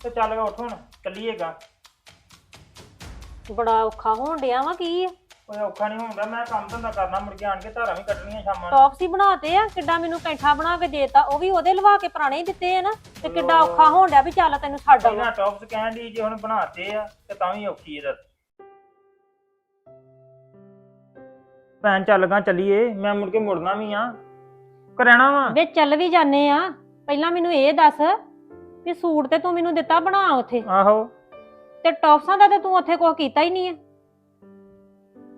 ਤੇ ਚੱਲ ਉੱਠ ਹੁਣ ਚੱਲੀਏਗਾ ਬੜਾ ਔਖਾ ਹੋਣ ਡਿਆ ਵਾ ਕੀ ਕੋਈ ਔਖਾ ਨਹੀਂ ਹੁੰਦਾ ਮੈਂ ਕੰਮ ਧੰਦਾ ਕਰਨਾ ਮੁੜ ਕੇ ਆਣ ਕੇ ਧਾਰਾਂ ਵੀ ਕੱਢਣੀਆਂ ਸ਼ਾਮਾਂ ਨੂੰ। ਟੌਪਸ ਹੀ ਬਣਾਤੇ ਆ ਕਿੱਡਾ ਮੈਨੂੰ ਕੈਂਠਾ ਬਣਾ ਕੇ ਦੇਤਾ ਉਹ ਵੀ ਉਹਦੇ ਲਵਾ ਕੇ ਪੁਰਾਣੇ ਹੀ ਦਿੱਤੇ ਆ ਨਾ ਤੇ ਕਿੱਡਾ ਔਖਾ ਹੋਣ ਡਿਆ ਵੀ ਚੱਲ ਤੈਨੂੰ ਛੱਡ ਆਵਾਂ ਇਹਨਾਂ ਟੌਪਸ ਕਹਿਣ ਦੀ ਜੇ ਹੁਣ ਬਣਾਤੇ ਆ ਤੇ ਤਾਂ ਵੀ ਔਖੀ ਦੱਸ। ਭੈਣ ਚੱਲ ਗਾ ਚੱਲੀਏ ਮੈਂ ਮੁੜ ਕੇ ਮੁੜਨਾ ਵੀ ਆ। ਕਰਣਾ ਵਾ? ਵੇ ਚੱਲ ਵੀ ਜਾਣੇ ਆ ਪਹਿਲਾਂ ਮੈਨੂੰ ਇਹ ਦੱਸ ਵੀ ਸੂਟ ਤੇ ਤੂੰ ਮੈਨੂੰ ਦਿੱਤਾ ਬਣਾ ਉੱਥੇ। ਆਹੋ। ਤੇ ਟੌਪਸਾਂ ਦਾ ਤੇ ਤੂੰ ਉੱਥੇ ਕੁਛ ਕੀਤਾ ਹੀ ਨਹੀਂ ਆ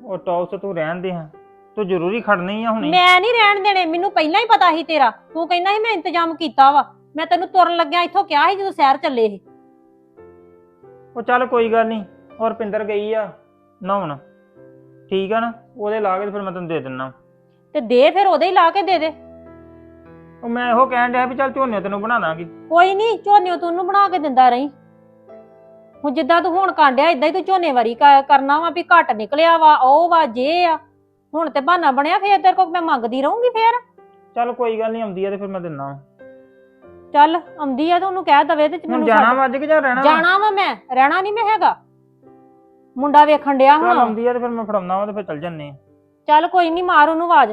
ਉਹ ਟੌਪਸ ਤੂੰ ਰਹਿਣ ਦੇ ਹਾਂ। ਤੂੰ ਜ਼ਰੂਰੀ ਖੜਨੀ ਆ ਹੁਣੀ। ਮੈਂ ਨਹੀਂ ਰਹਿਣ ਦੇਣੇ ਮੈਨੂੰ ਪਹਿਲਾਂ ਹੀ ਪਤਾ ਸੀ ਤੇਰਾ। ਤੂੰ ਕਹਿੰਦਾ ਸੀ ਮੈਂ ਇੰਤਜ਼ਾਮ ਕੀਤਾ ਵਾ। ਮੈਂ ਤੈਨੂੰ ਤੁਰਨ ਲੱਗਿਆ ਇੱਥੋਂ ਕਿਹਾ ਸੀ ਜਦੋਂ ਸ਼ਹਿਰ ਚੱਲੇ ਸੀ। ਉਹ ਚੱਲ ਕੋਈ ਗੱਲ ਨਹੀਂ ਔਰ ਪਿੰਦਰ ਗਈ ਆ ਨਹਾਉਣ। ਠੀਕ ਆ ਨਾ ਉਹਦੇ ਲਾ ਕੇ ਤੇ ਫਿਰ ਮੈਂ ਤੈਨੂੰ ਦੇ ਦਿੰਨਾ। ਤੇ ਦੇ ਫਿਰ ਉਹਦੇ ਹੀ ਲਾ ਕੇ ਦੇ ਦੇ। ਉਹ ਮੈਂ ਇਹੋ ਕਹਿਣ ਡਿਆ ਵੀ ਚੱਲ ਝੋਨੇ ਤੈਨੂੰ ਬਣਾ ਦਾਂਗੀ। ਕੋਈ ਨਹੀਂ ਝੋਨੇ ਤੂੰ ਉਹਨੂੰ ਬਣਾ ਕੇ ਦਿੰਦਾ ਰਹੀਂ। ਹੁਣ ਜਿੱਦਾਂ ਤੂੰ ਹੁਣ ਕਾਂਡਿਆ ਇਦਾਂ ਹੀ ਤੂੰ ਝੋਨੇ ਵਾਰੀ ਕ- ਕਰਨਾ ਵਾ ਵੀ ਘੱਟ ਨਿਕਲਿਆ ਵਾ ਉਹ ਵਾ ਜੇ ਆ। ਹੁਣ ਤੇ ਬਹਾਨਾ ਬਣਿਆ ਫੇਰ ਤੇਰੇ ਕੋਲ ਮੈਂ ਮੰਗਦੀ ਰਹੂੰਗੀ ਫੇਰ। ਚੱਲ ਕੋਈ ਗੱਲ ਨਹੀਂ ਆਉਂਦੀ ਆ ਤੇ ਫਿਰ ਮੈਂ ਵਾਂ। ਚੱਲ ਆਉਂਦੀ ਆ ਤਾਂ ਉਹਨੂੰ ਕਹਿ ਦਵੇ ਤੇ ਹੁਣ ਮੈਨੂੰ ਜਾਣਾ ਛੱਡ। ਵਾ ਅੱਜ ਕਿ ਜਾਂ ਰਹਿਣਾ ਵਾ? ਜਾਣਾ ਵਾ ਮੈਂ ਰਹਿਣਾ ਨਹੀਂ ਮੈਂ ਹੈਗਾ। ਮੁੰਡਾ ਵੇਖਣ ਡਿਆ ਚੱਲ ਹੁਣ ਆਉਂਦੀ ਆ ਤੇ ਫਿਰ ਮੈਂ ਫੜਾਉਣਾ ਵਾ ਤੇ ਫਿਰ ਚੱਲ ਜੰਨੇ ਆ। ਚੱਲ ਕੋਈ ਨਹੀਂ ਮਾਰ ਉਹਨੂੰ ਆਵਾਜ਼।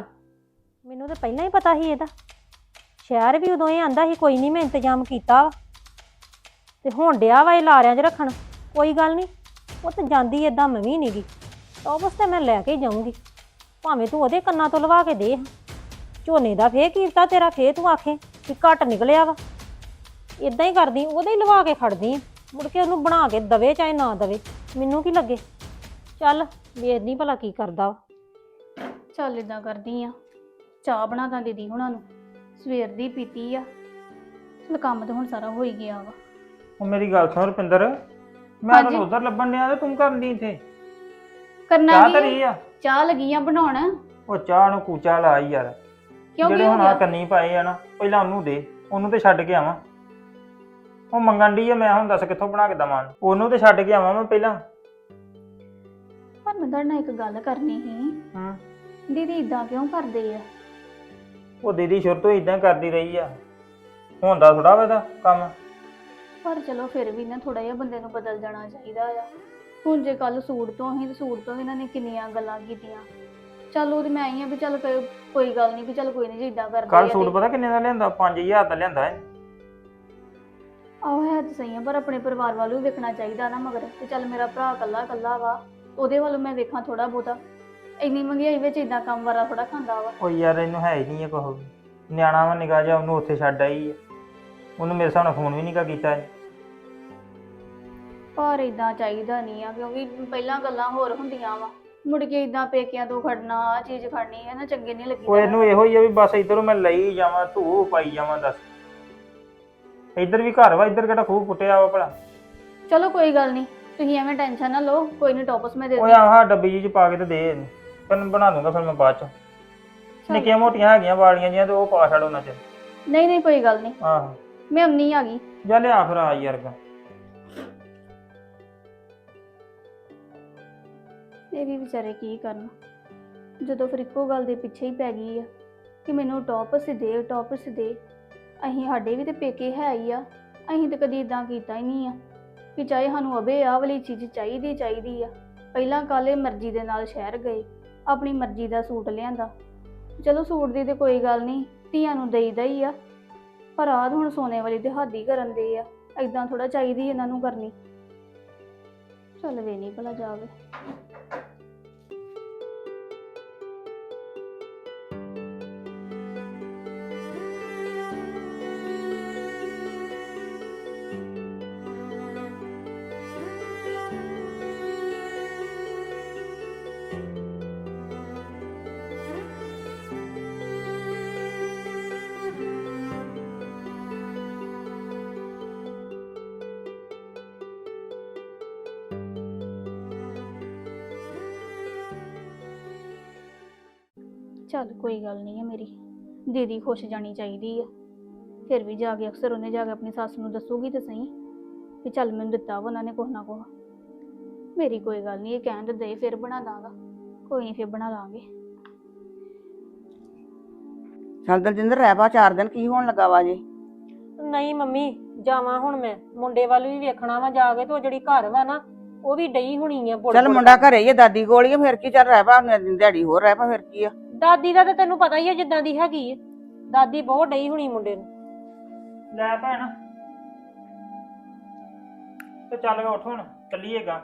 ਮੈਨੂੰ ਤਾਂ ਪਹਿਲਾਂ ਹੀ ਪਤਾ ਸੀ ਇਹਦਾ। ਸ਼ਹਿਰ ਵੀ ਉਦੋਂ ਇਹ ਆਂਦਾ ਸੀ ਕੋਈ ਨਹੀਂ ਮੈਂ ਇੰਤਜ਼ਾਮ ਕੀਤਾ ਵਾ। ਤੇ ਹੁਣ ਡਿਆ ਵਾ ਇਹ ਲਾਰਿਆਂ 'ਚ ਰੱਖਣ। ਕੋਈ ਗੱਲ ਨਹੀਂ ਉਹ ਤਾਂ ਜਾਂਦੀ ਏਦਾਂ ਮੈਂ ਵੀ ਨਹੀਂਗੀ ਟੌਪਸ ਤੇ ਮੈਂ ਲੈ ਕੇ ਹੀ ਜਾਊਂਗੀ। ਭਾਵੇਂ ਤੂੰ ਉਹਦੇ ਕੰਨਾਂ ਤੋਂ ਲਵਾ ਕੇ ਦੇ ਝੋਨੇ ਦਾ ਫੇਰ ਕੀਤਾ ਤੇਰਾ, ਫੇਰ ਤੂੰ ਆਖੇ ਵੀ ਘੱਟ ਨਿਕਲਿਆ ਵਾ। ਇਦਾਂ ਹੀ ਕਰਦੀ, ਉਹਦੇ ਹੀ ਲਵਾ ਕੇ ਖੜਦੀ ਆਂ। ਮੁੜ ਕੇ ਉਹਨੂੰ ਬਣਾ ਕੇ ਦਵੇ ਚਾਹੇ ਨਾ ਦਵੇ। ਮੈਨੂੰ ਕੀ ਲੱਗੇ? ਚੱਲ ਵੇਖਦੀ ਭਲਾ ਕੀ ਕਰਦਾ ਵਾ। ਚੱਲ ਇਦਾਂ ਕਰਦੀ ਆ। ਚਾਹ ਬਣਾ ਦਾਂ ਦੀਦੀ ਹੁਣਾਂ ਨੂੰ। ਸਵੇਰ ਦੀ ਪੀਤੀ ਆ। ਚਲ ਕੰਮ ਤਾਂ ਹੁਣ ਸਾਰਾ ਹੋ ਹੀ ਗਿਆ ਵਾ। ਉਹ ਮੇਰੀ ਗੱਲ ਸੁਣ ਰੁਪਿੰਦਰ ਮੈਂ ਹਾਂਜੀ। ਤੈਨੂੰ ਉਧਰ ਲੱਭਣ ਡਿਆ ਤੇ ਤੂੰ ਕਰਨ ਦੀ ਇੱਥੇ? ਕਰਨਾ ਚਾਹ ਕੀ ਆ? ਧਰੀ ਆ? ਚਾਹ ਲੱਗੀ ਆ ਬਣਾਉਣ। ਉਹ ਚਾਹ ਨੂੰ ਕੂਚਾ ਲਾ ਯਾਰ। ਕਿਉਂ ਜਿਹੜੇ ਹੋ ਹੁਣ ਆ ਗਿਆ ਕੰਨੀ ਪਾਏ ਆ ਨਾ ਪਹਿਲਾਂ ਉਹਨੂੰ ਦੇ। ਉਹਨੂੰ ਤੇ ਛੱਡ ਕੇ ਆਵਾਂ। ਉਹ ਮੰਗਣ ਦੀ ਆ ਮੈਂ ਹੁਣ ਦੱਸ ਕਿੱਥੋਂ ਬਣਾ ਕੇ ਦਵਾਂ ਉਹਨੂੰ। ਤੇ ਛੱਡ ਕੇ ਆਵਾਂ ਮੈਂ ਪਹਿਲਾਂ। ਪਰ ਮੈਂ ਤੁਹਾਡੇ ਨਾਲ ਇੱਕ ਗੱਲ ਕਰਨੀ ਸੀ। ਹੂੰ। ਦੀਦੀ ਇਦਾਂ ਕਿਉਂ ਕਰਦੇ ਆ? ਉਹ ਦੀਦੀ ਸ਼ੁਰੂ ਤੋਂ ਇਦਾਂ ਕਰਦੀ ਰਹੀ ਆ। ਹੁੰਦਾ ਥੋੜਾ ਵਾ ਇਹਦਾ ਕੰਮ। ਪਰ ਚਲੋ ਫਿਰ ਵੀ ਨਾ ਥੋੜਾ ਜਿਹਾ ਬੰਦੇ ਨੂੰ ਬਦਲ ਜਾਣਾ ਚਾਹੀਦਾ ਆ। ਹੁਣ ਜੇ ਕੱਲ ਸੂਟ ਤੋਂ ਹੀ ਸੂਟ ਤੋਂ ਇਹਨਾਂ ਨੇ ਕਿੰਨੀਆਂ ਗੱਲਾਂ ਕੀਤੀਆਂ। ਚੱਲ ਉਹ ਤੇ ਮੈਂ ਆਈ ਆ ਵੀ ਚੱਲ ਕੋਈ- ਕੋਈ ਗੱਲ ਨਹੀਂ ਵੀ ਚੱਲ ਕੋਈ ਨਹੀਂ ਜੇ ਇਦਾਂ ਕਰਦੇ ਕੱਲ ਆ ਸੂਟ ਤੇ- ਪਤਾ ਕਿੰਨੇ ਦਾ ਲਿਆਂਦਾ? 5000 ਦਾ ਲਿਆਂਦਾ ਹੈ ਆਹੋ ਹੈ ਤਾਂ ਸਹੀ ਆ ਪਰ ਆਪਣੇ ਪਰਿਵਾਰ ਵੱਲ ਵੀ ਵੇਖਣਾ ਚਾਹੀਦਾ ਨਾ ਮਗਰ। ਤੇ ਚੱਲ ਮੇਰਾ ਭਰਾ ਕੱਲਾ ਕੱਲਾ ਵਾ ਉਹਦੇ ਵੱਲ ਮੈਂ ਵੇਖਾਂ ਥੋੜਾ ਬਹੁਤਾ। ਇੰਨੀ ਮਹਿੰਗਾਈ ਵਿੱਚ ਇਦਾਂ ਕੰਮ ਵਾਰਾ ਥੋੜਾ ਖਾਂਦਾ ਵਾ। ਉਹ ਯਾਰ ਇਹਨੂੰ ਹੈ ਹੀ ਨਹੀਂ ਇਹ ਕੋਹ ਨਿਆਣਾ ਵਾ ਨਿਕਾ ਜਾ ਉਹਨੂੰ ਉੱਥੇ ਛੱਡ ਆਈ ਆ। ਉਹਨੂੰ ਮੇਰੇ ਸਾਹਮਣੇ ਫੋਨ ਵੀ ਨਹੀਂ ਕਾ ਕੀਤਾ ਇਹ। ਪਰ ਇਦਾਂ ਚਾਹੀਦਾ ਨਹੀਂ ਆ ਕਿਉਂਕਿ ਪਹਿਲਾਂ ਗੱਲਾਂ ਹੋਰ ਹੁੰਦੀਆਂ ਵਾ। ਮੁੜ ਕੇ ਇਦਾਂ ਪੇਕਿਆਂ ਤੋਂ ਖੜਨਾ ਆ ਚੀਜ਼ ਖੜਨੀ ਹੈ ਨਾ ਚੰਗੇ ਨਹੀਂ ਲੱਗੀ ਉਹ ਇਹਨੂੰ ਇਹੋ ਹੀ ਆ ਵੀ ਬਸ ਇਧਰੋਂ ਮੈਂ ਲਈ ਜਾਵਾਂ ਧੂ ਪਾਈ ਜਾਵਾਂ ਦੱਸ। ਇੱਧਰ ਵੀ ਘਰ ਵਾ ਇੱਧਰ ਕਿਹੜਾ ਖੂਹ ਪੁੱਟਿਆ ਵਾ ਭਲਾ। ਚਲੋ ਕੋਈ ਗੱਲ ਨਹੀਂ ਤੁਸੀਂ ਐਵੇਂ ਟੈਨਸ਼ਨ ਨਾ ਲਓ ਕੋਈ ਨਹੀਂ ਟੌਪਸ ਮੈਂ ਦੇ ਦੂੰਗੀ ਆਹ ਡੱਬੀ ਜਿਹੀ ਚ ਪਾ ਕੇ ਤੇ ਦੇ ਇਹਨੂੰ। ਮੈਂ ਬਣਾ ਦੂੰਗਾ ਫਿਰ ਮੈਂ ਬਾਅਦ ਚ। ਨਿੱਕੀਆਂ ਮੋਟੀਆਂ ਹੈਗੀਆਂ ਵਾਲੀਆਂ ਜੀਆਂ ਤੇ ਉਹ ਪਾ ਛੱਡ ਉਹਨਾਂ ਚ। ਨਹੀਂ ਨਹੀਂ ਕੋਈ ਗੱਲ ਨਹੀਂ। ਆਹੋ। ਮੈਂ ਅੰਨੀ ਆ ਗਈ। ਜਾ ਲਿਆ ਫਿਰ ਆ ਯਾਰ ਗਾ ਇਹ ਵੀ ਵਿਚਾਰੇ ਕੀ ਕਰਨ। ਜਦੋਂ ਫਿਰ ਇੱਕੋ ਗੱਲ ਦੇ ਪਿੱਛੇ ਹੀ ਪੈ ਗਈ ਆ ਕਿ ਮੈਨੂੰ ਟੌਪਸ ਦੇ ਟੌਪਸ ਦੇ। ਅਸੀਂ ਸਾਡੇ ਵੀ ਤੇ ਪੇਕੇ ਹੈ ਹੀ ਆ। ਅਸੀਂ ਤੇ ਕਦੀ ਇਦਾਂ ਕੀਤਾ ਹੀ ਨਹੀਂ ਆ ਕਿ ਚਾਹੇ ਸਾਨੂੰ ਅਬੇ ਆਹ ਵਾਲੀ ਚੀਜ਼ ਚਾਹੀਦੀ ਚਾਹੀਦੀ ਆ। ਪਹਿਲਾਂ ਕਾਲੇ ਮਰਜ਼ੀ ਦੇ ਨਾਲ ਸ਼ਹਿਰ ਗਏ। ਆਪਣੀ ਮਰਜ਼ੀ ਦਾ ਸੂਟ ਲਿਆਂਦਾ। ਚਲੋ ਸੂਟ ਦੀ ਤੇ ਕੋਈ ਗੱਲ ਨਹੀਂ, ਧੀਆਂ ਨੂੰ ਦੇਈਦਾ ਹੀ ਆ। ਪਰ ਆਹ ਹੁਣ ਸੋਨੇ ਵਾਲੀ ਤੇ ਹੱਦ ਹੀ ਕਰਨ ਦੇ ਆ ਐਦਾਂ ਥੋੜਾ ਚਾਹੀਦੀ ਇਹਨਾਂ ਨੂੰ ਕਰਨੀ। ਚੱਲ ਵੇ ਨਹੀਂ ਭਲਾ ਜਾਵੇ। ਚੱਲ ਕੋਈ ਗੱਲ ਨਹੀਂ ਹੈ ਮੇਰੀ ਦੀਦੀ ਖੁਸ਼ ਜਾਣੀ ਚਾਹੀਦੀ ਆ। ਫਿਰ ਵੀ ਜਾ ਕੇ ਅਕਸਰ ਉਹਨੇ ਜਾ ਕੇ ਆਪਣੀ ਸੱਸ ਨੂੰ ਦੱਸੂਗੀ ਤੇ ਸਹੀ ਕਿ ਚੱਲ ਮੈਨੂੰ ਦਿੱਤਾ ਵਾ ਉਹਨਾਂ ਨੇ ਕੁਛ ਨਾ ਕੁਛ। ਮੇਰੀ ਕੋਈ ਗੱਲ ਨਹੀਂ ਇਹ ਕਹਿਣ ਤੇ ਦੇ ਫਿਰ ਬਣਾ ਦਾਂਗਾ ਕੋਈ ਨਹੀਂ ਫਿਰ ਬਣਾ ਲਾਂਗੇ। ਚੱਲ ਦਲਜਿੰਦਰ ਰਹਿ ਪਾ ਚਾਰ ਦਿਨ ਕੀ ਹੋਣ ਲੱਗਾ ਵਾ ਜੀ? ਨਹੀਂ ਮੰਮੀ ਜਾਵਾਂ ਹੁਣ ਮੈਂ ਮੁੰਡੇ ਵੱਲ ਵੀ ਵੇਖਣਾ ਵਾ ਜਾ ਕੇ ਤੇ ਉਹ ਜਿਹੜੀ ਘਰ ਵਾ ਨਾ ਉਹ ਵੀ ਡਈ ਹੋਣੀ ਆ ਬੁੜ ਚੱਲ ਬੁੜ ਮੁੰਡਾ ਘਰੇ ਹੀ ਆ ਦਾਦੀ ਕੋਲ ਹੀ ਆ, ਫਿਰ ਕੀ ਚੱਲ ਰਹਿ ਪਾ ਦਿਹਾੜੀ ਹੋਰ ਰਹਿ ਪਾ ਫਿਰ ਕੀ ਆ? ਦਾਦੀ ਦਾ ਤਾਂ ਤੈਨੂੰ ਪਤਾ ਹੀ ਆ ਜਿੱਦਾਂ ਦੀ ਹੈਗੀ ਆ। ਦਾਦੀ ਬਹੁਤ ਡਈ ਹੋਣੀ ਮੁੰਡੇ ਨੂੰ। ਲੈ ਭੈਣ। ਤੇ ਚੱਲ ਗਾ ਉੱਠ ਹੁਣ ਚੱਲੀਏਗਾ।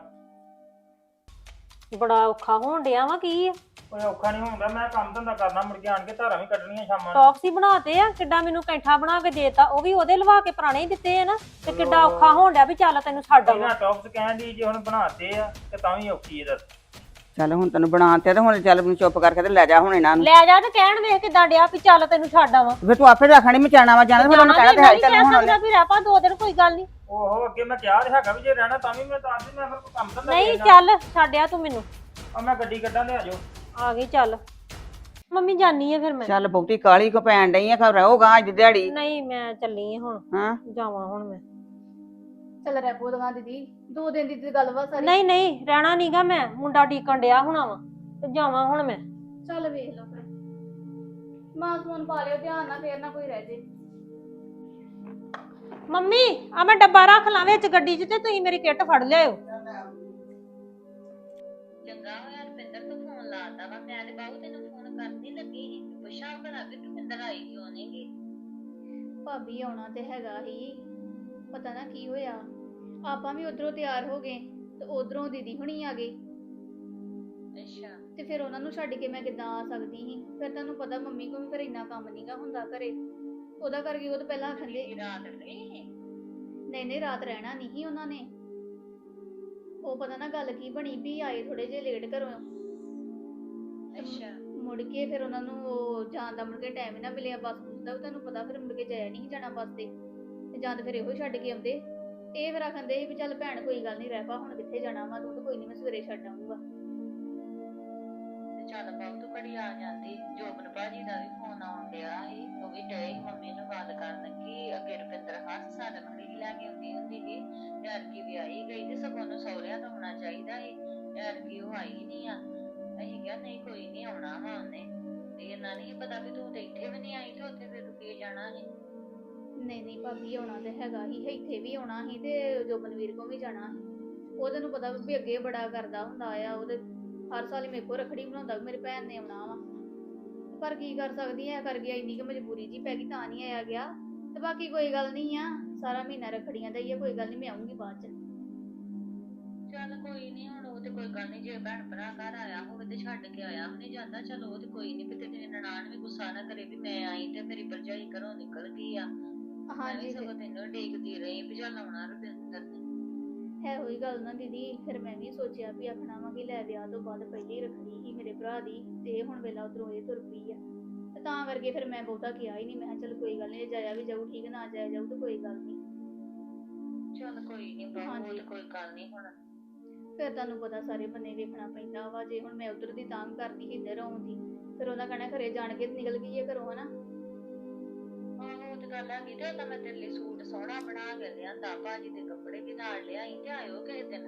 ਬੜਾ ਔਖਾ ਹੋਣ ਡਿਆ ਵਾ ਕੀ ਆ? ਕੋਈ ਔਖਾ ਨਹੀਂ ਹੁੰਦਾ ਮੈਂ ਕੰਮ ਧੰਦਾ ਕਰਨਾ ਮੁੜ ਕੇ ਆਣ ਕੇ ਧਾਰਾਂ ਵੀ ਕੱਢਣੀਆਂ ਸ਼ਾਮਾਂ ਨੂੰ। ਟੌਪਸ ਹੀ ਬਣਾਤੇ ਆ ਕਿੱਡਾ ਮੈਨੂੰ ਕੈਂਠਾ ਬਣਾ ਕੇ ਦੇਤਾ ਉਹ ਵੀ ਉਹਦੇ ਲਵਾ ਕੇ ਪੁਰਾਣੇ ਹੀ ਦਿੱਤੇ ਆ ਨਾ ਤੇ ਕਿੱਡਾ ਔਖਾ ਹੋਣ ਡਿਆ ਵੀ ਚੱਲ ਤੈਨੂੰ ਛੱਡ ਆਵਾਂ। ਇਹਨਾਂ ਟੌਪਸ ਕਹਿਣ ਦੀ ਜੇ ਹੁਣ ਬਣਾਤੇ ਆ ਤੇ ਤਾਂ ਵੀ ਔਖੀ ਹੈ ਦੱਸ ਚੱਲ ਹੁਣ ਤੈਨੂੰ ਬਣਾ ਤੇ ਤੇ ਹੁਣ ਚੱਲ ਮੈਨੂੰ ਚੁੱਪ ਕਰਕੇ ਤੇ ਲੈ ਜਾ ਹੁਣ ਇਹਨਾਂ ਨੂੰ। ਲੈ ਜਾ ਤੇ ਕਹਿਣ ਵੇਖ ਕਿੱਦਾਂ ਡਿਆ ਵੀ ਚੱਲ ਤੈਨੂੰ ਛੱਡ ਆਵਾਂ। ਫਿਰ ਤੂੰ ਆਪੇ ਰੱਖਣੀ ਮਚਾਣਾ ਵਾ ਜਾਣਾ ਫਿਰ ਉਹਨੂੰ ਕਹਿਣਾ ਤੇ ਹੈ ਚੱਲ ਹੁਣ ਉਹਨੇ। ਵੀ ਰਹਿ ਪਾ ਦੋ ਦਿਨ ਕੋਈ ਗੱਲ ਨਹੀਂ। ਓਹੋ ਅੱਗੇ ਮੈਂ ਕਿਹਾ ਤੇ ਹੈਗਾ ਵੀ ਜੇ ਰਹਿਣਾ ਤਾਂ ਵੀ ਮੈਂ ਤਾਂ ਵੀ ਮੈਂ ਫਿਰ ਕੋਈ ਕੰਮ ਧੰਦਾ ਨਹੀਂ। ਚੱਲ ਛੱਡਿਆ ਤੂੰ ਮੈਨੂੰ। ਆ ਮੈਂ ਗੱਡੀ ਕੱਢਾਂ ਤੇ ਆ ਜਾਓ। ਆ ਗਈ ਚੱਲ। ਮੰਮੀ ਜਾਨੀ ਆ ਫਿਰ ਮੈਂ। ਚੱਲ ਬਹੁਤੀ ਕਾਲੀ ਕੋ ਪੈਣ ਡਈ ਆ ਖਬਰ ਰਹੋਗਾ ਅੱਜ ਦਿਹਾੜੀ। ਨਹੀਂ ਮੈਂ ਚੱਲੀ ਆ ਹੁਣ। ਹਾਂ। ਜਾਵਾਂ ਹੁਣ ਮੈਂ। ਚੱਲ ਰਹਿ ਦਵਾ ਦੀਦੀ ਦੋ ਦਿਨ ਦੀ ਤੇ ਗੱਲ ਵਾ ਸਾਰੀ। ਨਹੀਂ ਨਹੀਂ ਰਹਿਣਾ ਨਹੀਂਗਾ ਮੈਂ ਮੁੰਡਾ ਡੀਕਣ ਡਿਆ ਹੋਣਾ ਵਾ ਤੇ ਜਾਵਾਂ ਹੁਣ ਮੈਂ। ਚੱਲ ਵੇਖ ਲਓ ਫਿਰ। ਮਾਂ ਸਮੂਨ ਪਾ ਲਿਓ ਧਿਆਨ ਨਾਲ ਫੇਰ ਨਾ ਕੋਈ ਰਹਿ ਜੇ। ਮੰਮੀ ਆ ਮੈਂ ਡੱਬਾ ਰੱਖ ਲਾਂ ਵਿੱਚ ਗੱਡੀ 'ਚ ਤੇ ਤੁਸੀਂ ਮੇਰੀ ਕਿੱਟ ਫੜ ਲਿਆਇਓ। ਚੰਗਾ ਹੋਇਆ ਰੁਪਿੰਦਰ ਤੂੰ ਫੋਨ ਲਾਤਾ ਵਾ। ਮੈਂ ਤੇ ਬਾਹੂ ਤੈਨੂੰ ਫੋਨ ਕਰਨੀ ਲੱਗੀ ਸੀ। ਪੁੱਛਾਂ ਭਲਾ ਕਿ ਰੁਪਿੰਦਰ ਆਈ ਕਿਉਂ ਨਹੀਂ ਗੀ ਭਾਬੀ ਆਉਣਾ ਤੇ ਹੈਗਾ ਹੀ। ਪਤਾ ਨਾ ਕੀ ਹੋਇਆ। ਆਪਾਂ ਵੀ ਉਧਰੋਂ ਤਿਆਰ ਹੋ ਗਏ ਤੇ ਉਧਰੋਂ ਦੀਦੀ ਹੁਣੀ ਆ ਗਏ। ਅੱਛਾ। ਤੇ ਫਿਰ ਉਹਨਾਂ ਨੂੰ ਛੱਡ ਕੇ ਮੈਂ ਕਿੱਦਾਂ ਆ ਸਕਦੀ ਸੀ? ਫਿਰ ਤੁਹਾਨੂੰ ਪਤਾ ਮੰਮੀ ਕੋਲ ਵੀ ਫਿਰ ਇੰਨਾ ਕੰਮ ਨਹੀਂਗਾ ਹੁੰਦਾ ਘਰੇ। ਉਹਦਾ ਕਰਕੇ ਉਹ ਤਾਂ ਪਹਿਲਾਂ ਆਖੰਦੇ ਰਾਤ ਸੀ? ਨਹੀਂ ਨਹੀਂ ਰਾਤ ਰਹਿਣਾ ਨਹੀਂ ਸੀ ਉਹਨਾਂ ਨੇ। ਉਹ ਪਤਾ ਨਾ ਗੱਲ ਕੀ ਬਣੀ ਵੀ ਆਏ ਥੋੜੇ ਜਿਹੇ ਲੇਟ ਘਰੋਂ। ਅੱਛਾ। ਮੁੜ ਕੇ ਫਿਰ ਉਹਨਾਂ ਨੂੰ ਉਹ ਜਾਣ ਦਾ ਮੁੜ ਕੇ ਟਾਈਮ ਨਾ ਮਿਲਿਆ। ਬੱਸ ਦਾ ਤੁਹਾਨੂੰ ਪਤਾ ਫਿਰ ਮੁੜ ਕੇ ਜਾਇਆ ਨਹੀਂ ਜਾਣਾ ਬੱਸ ਤੇ। ਤੇ ਜਾਂ ਤਾਂ ਫਿਰ ਇਹੋ ਹੀ ਛੱਡ ਕੇ ਆਉਂਦੇ। ਇਹ ਫਿਰ ਆਖੰਦੇ ਸੀ ਵੀ ਚੱਲ ਭੈਣ ਕੋਈ ਗੱਲ ਨਹੀਂ ਰਹਿ ਪਾ, ਹੁਣ ਕਿੱਥੇ ਜਾਣਾ ਵਾ? ਤੂੰ ਤਾਂ ਕੋਈ ਨਹੀਂ ਮੈਂ ਸਵੇਰੇ ਛੱਡ ਆਊਂਗਾ। ਤੇ ਚੱਲ ਬਾਹੂ ਤੂੰ ਘੜੀ ਆ ਜਾਂਦੀ। ਜੋਬਨ ਭਾਜੀ ਦਾ ਵੀ ਫੋਨ ਆਉਣ ਡਿਆ ਸੀ। ਉਹ ਵੀ ਡਏ ਸੀ ਮੰਮੀ ਨੂੰ ਗੱਲ ਕਰਨ ਕਿ ਅੱਗੇ ਰੁਪਿੰਦਰ ਹਰ ਸਾਲ ਖੜੀ ਲੈ ਕੇ ਆਉਂਦੀ ਹੁੰਦੀ ਸੀ। ਯਾਰ ਕੀ ਵਿਆਹੀ ਗਈ ਤੇ ਸਗੋਂ ਨੂੰ ਸਹੁਰਿਆਂ ਤੋਂ ਆਉਣਾ ਚਾਹੀਦਾ ਸੀ। ਯਾਰ ਕੀ ਉਹ ਆਈ ਨਹੀਂ ਆ। ਅਸੀਂ ਕਿਹਾ, ਨਹੀਂ ਕੋਈ ਨਹੀਂ ਆਉਣਾ ਵਾ ਉਹਨੇ। ਤੇ ਇਹਨਾਂ ਨਹੀਂ ਪਤਾ ਵੀ ਤੂੰ ਤੇ ਇੱਥੇ ਵੀ ਨਹੀਂ ਆਈ ਤੇ ਉੱਥੇ ਫਿਰ ਰੁਕੀ ਜਾਣਾ ਸੀ? ਨਹੀਂ ਨਹੀਂ ਭਾਬੀ, ਆਉਣਾ ਤੇ ਹੈਗਾ ਹੀ, ਇੱਥੇ ਵੀ ਆਉਣਾ ਸੀ ਤੇ ਜੋਬਨਵੀਰ ਕੋ ਵੀ ਜਾਣਾ ਸੀ ਉਹਦੇ ਨੂੰ ਪਤਾ ਵੀ ਅੱਗੇ ਬੜਾ ਕਰਦਾ ਹੁੰਦਾ ਆ ਉਹਦੇ ਹਰ ਸਾਲ ਹੀ ਮੇਰੇ ਕੋਲ ਰਖੜੀ ਬਣਾਉਂਦਾ ਵੀ ਮੇਰੀ ਭੈਣ ਨੇ ਆਉਣਾ ਵਾ। ਪਰ ਕੀ ਕਰ ਸਕਦੀ ਆ ਕਰ ਗਿਆ, ਇੰਨੀ ਕਿ ਮਜਬੂਰੀ ਜੀ ਪੈ ਗਈ ਤਾਂ ਨਹੀਂ ਆਇਆ ਗਿਆ। ਤੇ ਬਾਕੀ ਕੋਈ ਗੱਲ ਨਹੀਂ ਆ, ਸਾਰਾ ਮਹੀਨਾ ਰਖੜੀਆਂ ਦਾ ਹੀ ਆ, ਕੋਈ ਗੱਲ ਨਹੀਂ, ਮੈਂ ਆਉਂਗੀ ਬਾਅਦ ਚ। ਚੱਲ ਕੋਈ ਨਹੀਂ, ਹੁਣ ਉਹ ਤੇ ਕੋਈ ਗੱਲ ਨਹੀਂ, ਜੇ ਭੈਣ ਭਰਾ ਘਰ ਆਇਆ ਹੋਵੇ ਤੇ ਛੱਡ ਕੇ ਆਇਆ ਵੀ ਨਹੀਂ ਜਾਂਦਾ, ਚਲੋ ਉਹ ਤੇ ਕੋਈ ਨਹੀਂ, ਵੀ ਤੇਰੀ ਨਨਾਣ ਵੀ ਗੁੱਸਾ ਨਾ ਕਰੇ ਵੀ ਮੈਂ ਆਈ ਤੇ ਮੇਰੀ ਭਰਜਾਈ ਘਰੋਂ ਨਿਕਲ ਗਈ ਆ। ਹਾਂਜੀ ਤੇ ਸਗੋਂ ਤੈਨੂੰ ਡੀਕਦੀ ਰਹੀ ਵੀ ਚੱਲ ਆਉਣਾ ਰੁਪਿੰਦਰ ਨੇ ਹੈ ਹੋਈ ਗੱਲ ਨਾ ਦੀਦੀ ਫਿਰ ਮੈਂ ਵੀ ਸੋਚਿਆ ਵੀ ਆਖਣਾ ਵਾ ਕਿ ਲੈ ਵਿਆਹ ਤੋਂ ਬਾਅਦ ਪਹਿਲੀ ਰੱਖੜੀ ਸੀ ਮੇਰੇ ਭਰਾ ਦੀ ਤੇ ਇਹ ਹੁਣ ਵੇਲਾ ਉਧਰੋਂ ਇਹ ਤੁਰ ਪਈ ਆ। ਤੇ ਤਾਂ ਕਰਕੇ ਫਿਰ ਮੈਂ ਬਹੁਤਾ ਕਿਹਾ ਹੀ ਨਹੀਂ ਮੈਂ ਕਿਹਾ ਚੱਲ ਕੋਈ ਗੱਲ ਨਹੀਂ ਜਾਇਆ ਵੀ ਜਾਊ ਠੀਕ ਨਾ ਜਾਇਆ ਜਾਊ ਤੇ ਕੋਈ ਗੱਲ ਨਹੀਂ ਚੱਲ ਕੋਈ ਨਹੀਂ ਬਾਬੂ ਉਹ ਹਾਂਜੀ। ਤੇ ਕੋਈ ਗੱਲ ਨਹੀਂ ਹੁਣ। ਫਿਰ ਤੁਹਾਨੂੰ ਪਤਾ ਸਾਰੇ ਬੰਨੇ ਵੇਖਣਾ ਪੈਂਦਾ ਵਾ ਜੇ ਹੁਣ ਮੈਂ ਉਧਰ ਦੀ ਤਾਂਗ ਕਰਦੀ ਇੱਧਰ ਆਉਂਦੀ ਫਿਰ ਉਹਨਾਂ ਕਹਿਣਾ ਘਰੇ ਜਾਣ ਕੇ ਤੇ ਨਿਕਲ ਗਈ ਹੈ ਘਰੋਂ ਹਨਾ? ਤੇ ਗੱਲ ਹੈਗੀ ਤੇ ਤਾਂ ਮੈਂ ਤੇਰੇ ਲਈ ਸੂਟ ਸੋਹਣਾ ਬਣਾ ਕੇ ਲਿਆਂਦਾ ਭਾਜੀ ਦੇ ਕੱਪੜੇ ਵੀ ਨਾਲ ਲਿਆਈ ਤੇ ਆਇਓ ਕਿਸੇ ਦਿਨ।